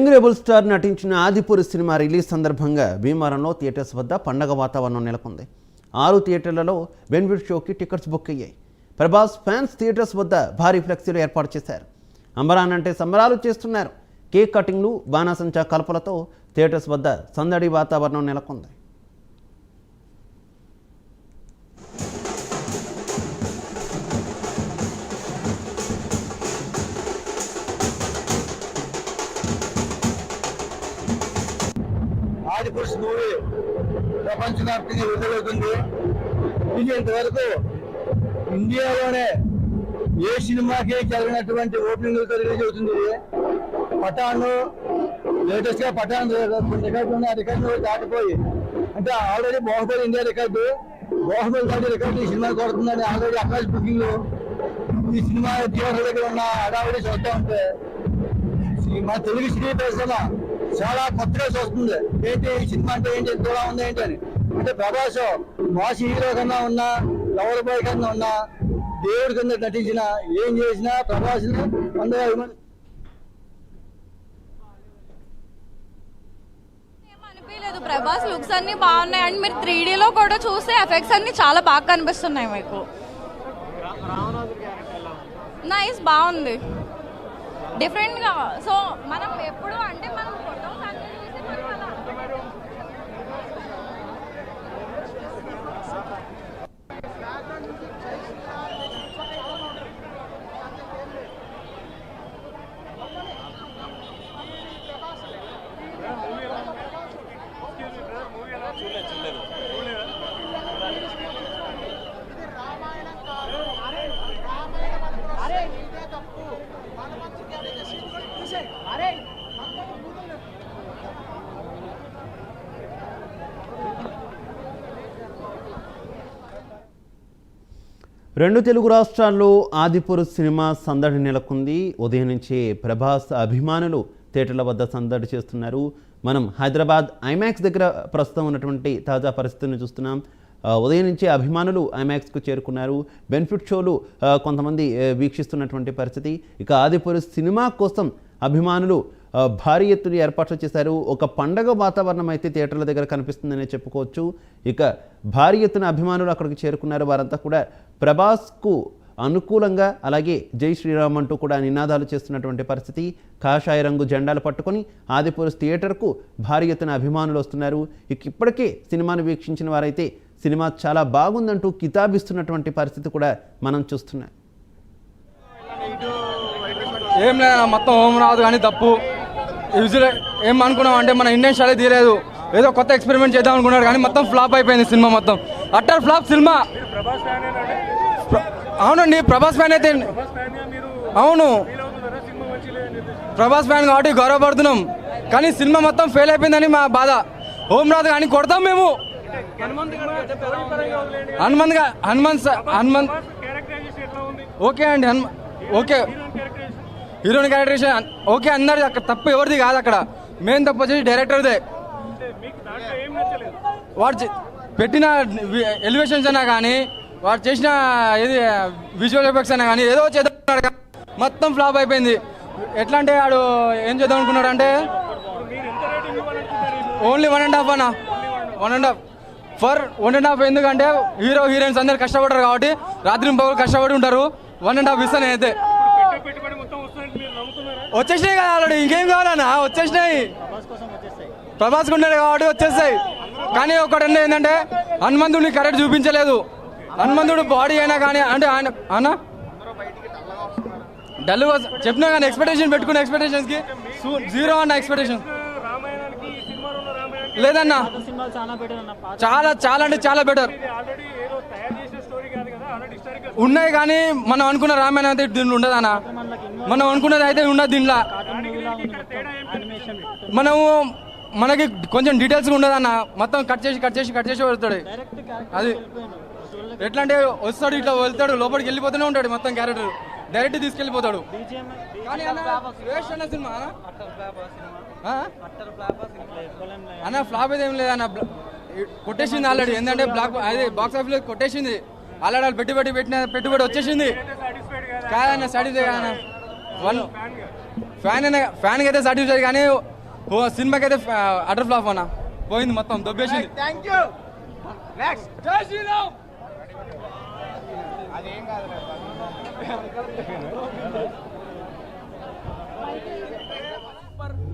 Young star నటించిన ఆదిపురి cinema release సందర్భంగా భీమవరంలో థియేటర్స్ వద్ద పండగ వాతావరణం నెలకొంది. ఆరు థియేటర్లలో బెనిఫిట్ షోకి టికెట్స్ బుక్ అయ్యాయి. ప్రభాస్ ఫ్యాన్స్ థియేటర్స్ వద్ద భారీ ఫ్లెక్సీలు ఏర్పాటు చేశారు. అంబరాన్ అంటే సంబరాలు చేస్తున్నారు. కేక్ కటింగ్లు బాణాసంచా కలపలతో థియేటర్స్ వద్ద సందడి వాతావరణం నెలకొంది. ఆది పురుష్ మూవీ ప్రపంచవ్యాప్తంగా విడుదలవుతుంది. ఇది ఇంతవరకు ఇండియాలోనే ఏ సినిమాకి జరిగినటువంటి ఓపెనింగ్లతో రిలీజ్ అవుతుంది. పఠాను పఠాన్ లేటెస్ట్గా పఠాన్ రికార్డు ఉన్న రికార్డు దాటిపోయి అంటే already Baahubali India record Baahubali దాటి రికార్డు ఈ సినిమా కొడుతుందని ఆల్రెడీ అకాశ బుకింగ్ ఈ సినిమా థియేటర్ దగ్గర ఉన్న హడావిడి చూస్తూ ఉంటే మా తెలుగు సినీ పరిశ్రమ చాలా కొత్తగా చూస్తుంది. ఏంటి ఈ సినిమా అంటే ఏంటి ఎంత ఉంది ఏంటి అని. అంటే ప్రభాస్ మాస్ హీరో కన్నా ఉన్నా లవర్ బాయ్ కన్నా ఉన్నా దేవుడి కింద నటించిన ఏం చేసినా ప్రభాస్ అందరూ అభిమాని అనిపించలేదు. ప్రభాస్ లుక్స్ అన్ని బాగున్నాయి. అండ్ మీరు త్రీ లో కూడా చూస్తే ఎఫెక్ట్స్ అన్ని చాలా బాగా కనిపిస్తున్నాయి మీకు. నైస్ బాగుంది. డిఫరెంట్గా సో మనం ఎప్పుడు అంటే మనం రెండు తెలుగు రాష్ట్రాల్లో ఆదిపురు సినిమా సందడి నెలకొంది. ఉదయం నుంచి ప్రభాస్ అభిమానులు థియేటర్ల వద్ద సందడి చేస్తున్నారు. మనం హైదరాబాద్ ఐమాక్స్ దగ్గర ప్రస్తుతం ఉన్నటువంటి తాజా పరిస్థితిని చూస్తున్నాం. ఉదయం నుంచి అభిమానులు ఐమాక్స్కు చేరుకున్నారు. బెనిఫిట్ షోలు కొంతమంది వీక్షిస్తున్నటువంటి పరిస్థితి. ఇక ఆదిపురు సినిమా కోసం అభిమానులు భారీ ఎత్తున ఏర్పాట్లు చేశారు. ఒక పండగ వాతావరణం అయితే థియేటర్ల దగ్గర కనిపిస్తుందనే చెప్పుకోవచ్చు. ఇక భారీ ఎత్తున అభిమానులు అక్కడికి చేరుకున్నారు. వారంతా కూడా ప్రభాస్కు అనుకూలంగా అలాగే జై శ్రీరామ్ అంటూ కూడా నినాదాలు చేస్తున్నటువంటి పరిస్థితి. కాషాయ రంగు జెండాలు పట్టుకొని ఆదిపురుష్ థియేటర్కు భారీ ఎత్తున అభిమానులు వస్తున్నారు. ఇక ఇప్పటికే సినిమాను వీక్షించిన వారైతే సినిమా చాలా బాగుందంటూ కితాబిస్తున్నటువంటి పరిస్థితి కూడా మనం చూస్తున్నాం. ఏం లేదు మొత్తం హోమ్ రాదు కానీ తప్పు. విజువల్ ఏం అనుకున్నాం అంటే మన ఇండియన్ స్టైల్ తీయలేదు. ఏదో కొత్త ఎక్స్పెరిమెంట్ చేద్దాం అనుకున్నాడు కానీ మొత్తం ఫ్లాప్ అయిపోయింది సినిమా మొత్తం. Utter flop cinema. అవునండి ప్రభాస్ ఫ్యాన్ అయితే అవును. ప్రభాస్ ఫ్యాన్ కాబట్టి గౌరవపడుతున్నాం. కానీ సినిమా మొత్తం ఫెయిల్ అయిపోయిందని మా బాధ. హోమ్ రాదు కానీ కొడతాం మేము. హనుమంత్ హనుమంత్ హనుమంత్ ఓకే అండి Hanuma okay. Heroine characterisation okay అందరిది అక్కడ తప్పు ఎవరిది కాదు అక్కడ. మెయిన్ తప్పు వచ్చేసి డైరెక్టర్దే వాడు పెట్టిన ఎలివేషన్స్ అయినా కానీ వాడు చేసిన ఏది విజువల్ ఎఫెక్ట్స్ అయినా కానీ ఏదో చేద్దాం మొత్తం ఫ్లాప్ అయిపోయింది. ఎట్లా అంటే వాడు ఏం చేద్దాం అనుకున్నాడు అంటే ఓన్లీ వన్ అండ్ హాఫ్ అన్న. One and half for one and half ఎందుకంటే హీరో హీరోయిన్స్ అందరు కష్టపడరు కాబట్టి రాత్రి పగలు కష్టపడి ఉంటారు. వన్ అండ్ హాఫ్ ఇస్తాను అయితే వచ్చేసినాయి కదా ఆల్రెడీ. ఇంకేం కావాలన్నా? వచ్చేసినాయి. ప్రభాస్ ఉండేది కాబట్టి వచ్చేస్తాయి. కానీ ఒకటి ఏంటంటే హనుమంతుడిని కరెక్ట్ చూపించలేదు. హనుమంతుడు బాడీ అయినా కానీ అంటే ఆయన అన్న? డల్ చెప్పినా కానీ ఎక్స్పెక్టేషన్ పెట్టుకున్న ఎక్స్పెక్టేషన్స్కి జీరో అన్న ఎక్స్పెక్టేషన్ లేదన్నా. చాలా చాలా అంటే చాలా బెటర్ ఉన్నాయి కానీ మనం అనుకున్న రామాయణం అయితే దీన్ని ఉండదన్నా మనం అనుకున్నది అయితే ఉండదు దీంట్లో. మనము మనకి కొంచెం డీటెయిల్స్ అన్న. మొత్తం కట్ చేసి కట్ చేసి కట్ చేసి వెళ్తాడు అది ఎట్లా అంటే వస్తాడు ఇట్లా వెళ్తాడు లోపలికి వెళ్ళిపోతూనే ఉంటాడు మొత్తం క్యారెక్టర్ డైరెక్ట్ తీసుకెళ్ళిపోతాడు. కానీ అన్న, సినిమా? అన్న? ఫ్లాప్ అయితే ఏం లేదన్న అన్న. కొట్టేసింది ఆల్రెడీ ఏంటంటే బ్లాక్ అది బాక్స్ ఆఫీస్ కొట్టేసింది. ఆల్రెడీ వాళ్ళు పెట్టి పెట్టి పెట్టిన పెట్టుబడి వచ్చేసింది. కాదన్న సాటిస్ఫై కాదన్న. వన్ ఫ్యాన్ ఫ్యాన్ అయితే సాటిస్ఫై కానీ ఓ సినిమాకి అయితే అటర్ ఫ్లాప్ అన్న. పోయింది మొత్తం దొబ్బేసింది. Thank you Sriram.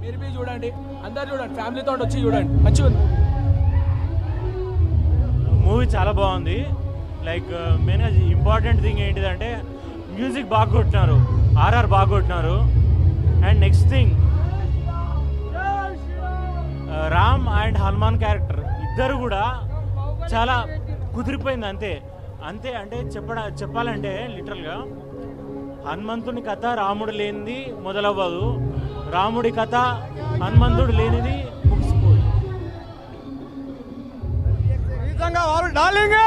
మీరు బి చూడండి. అందరు చూడండి ఫ్యామిలీతో వచ్చి చూడండి. మంచిగా ఉంది. మూవీ చాలా బాగుంది. లైక్ మెయిన్గా ఇంపార్టెంట్ థింగ్ ఏంటిదంటే మ్యూజిక్ బాగా కొట్టినారు ఆర్ఆర్ బాగా కొట్టినారు and next thing Ram and Hanuman character ఇద్దరు కూడా చాలా కుదిరిపోయింది అంతే. అంతే అంటే చెప్పడ చెప్పాలంటే లిటరల్గా హనుమంతుని కథ రాముడు లేనిది మొదలవ్వదు. రాముడి కథ హనుమంతుడు లేనిది ముగిసిపోదు. వారు డార్లింగ్!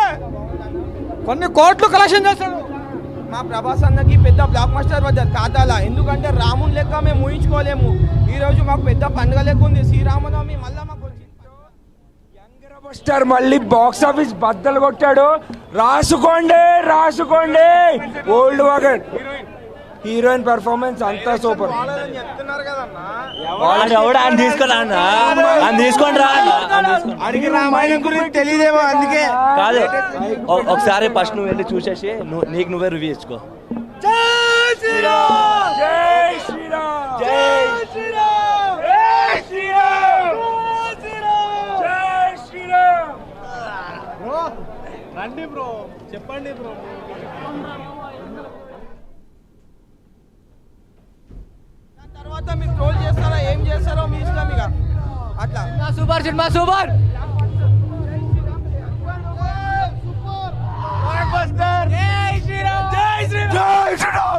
కొన్ని కోట్లు కలెక్షన్ చేస్తాడు మా ప్రభాస్ అన్నకి పెద్ద బ్లాక్ మాస్టర్ బడ్జెట్ ఖాతాలా ఎందుకంటే రాముని లెక్క మేము ఊహించుకోలేము. ఈ రోజు మాకు పెద్ద పండుగ లెక్క ఉంది. శ్రీరామనవమి మళ్ళా మాకు వచ్చింది. స్టార్ మళ్ళీ బాక్స్ ఆఫీస్ బద్దలు కొట్టాడు. రాసుకోండి రాసుకోండి. ఓల్డ్ వాగన్ హీరోయిన్ పెర్ఫార్మెన్స్ అంతా సూపర్. తీసుకురా అన్న. తీసుకోండి రా అడిగి రామాయణం గురించి తెలియదేమో అందుకే. కాదు ఒకసారి ఫస్ట్ నువ్వు వెళ్ళి చూసేసి నీకు నువ్వే రివ్యూ ఇచ్చుకో. జై శ్రీరామ్! జై శ్రీరామ్! జై శ్రీరామ్! జై శ్రీరామ్! జై శ్రీరామ్! రండి బ్రో. చెప్పండి bro. Super, Ubar, Super! Ubar. Blockbuster! Jai Shri Ram! Jai Shri Ram!